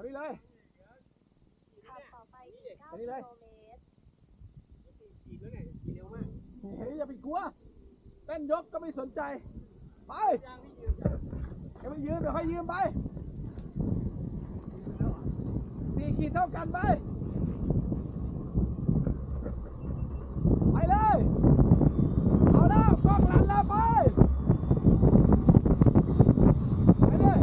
เอานี่เลยขับต่อไปอีก9อันกินี้โลเลยเมตรขี่แล้วไงขี่เร็วมากเฮ้ยอย่าไปกลัวเต้นยกก็ไม่สนใจ ไปยางพี่ยืนจับอย่าไปยืมเดี๋ยวค่อยยืมไปสี่ขีดเท่ากันไป ไปเลย เอาแล้วกล้องหลันแล้วไปไปเลย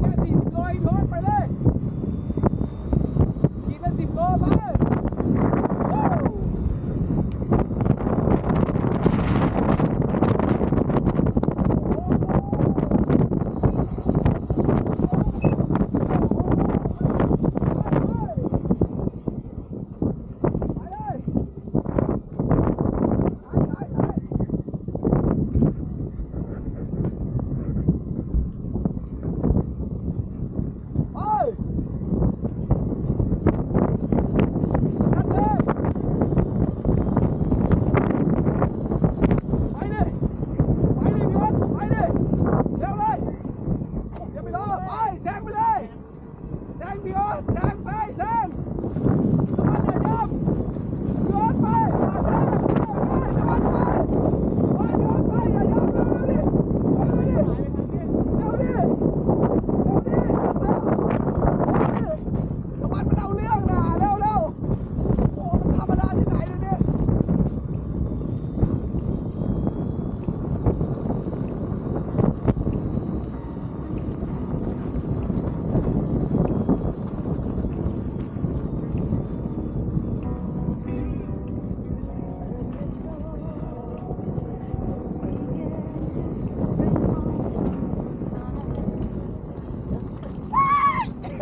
แค่สี่สิบโลเองโดนไปเลยขีดละสิบโลไปวู้ ไปเลยไปไปไปไปนัดเลยไปดิไปดิพี่อ้นไปดิเร็วเลยอย่าไปรอไปแซงไปเลย แซงพี่อ้นแซงไปแซงตะวันอย่ายอม ย้อนไปมาแท้ไปไปย้อนไปไปย้อนไปอย่ายอมเร็วเร็วดิเร็วดิเร็วดิเร็วดิเร็วดิเร็วดิตะวันมันเอาเรื่องนะเร็วเร็วโอ้มันธรรมดาที่ไหนเลยเนี่ย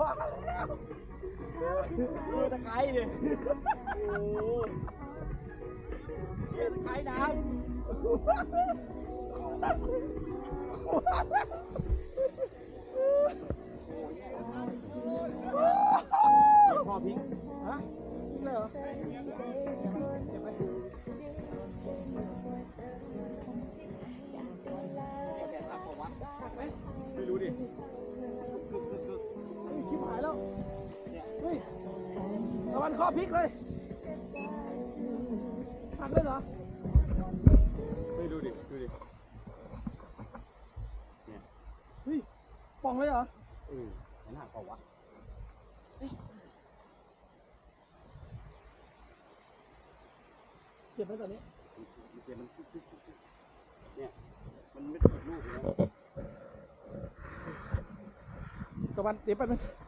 ว่าว้าวดูตะไคร้ดิโอ้เชี่ยตะไคร้น้ำพ่อพริกฮะจริงเลยเหรอแกทักบอกว่าไม่รู้ดิ พริกเลยหักเลยเหรอไม่ดูดิ ดูดิเนี่ยเฮ้ยป่องเลยเหรอเออมันหักเปล่าวะเจ็บไหมตอนนี้เดี๋ยวมันกึกกึกกึกกึกเนี่ย มันไม่ถูกลูกเลยนะตะวันเดี๋ยวแป๊บนึงหยุด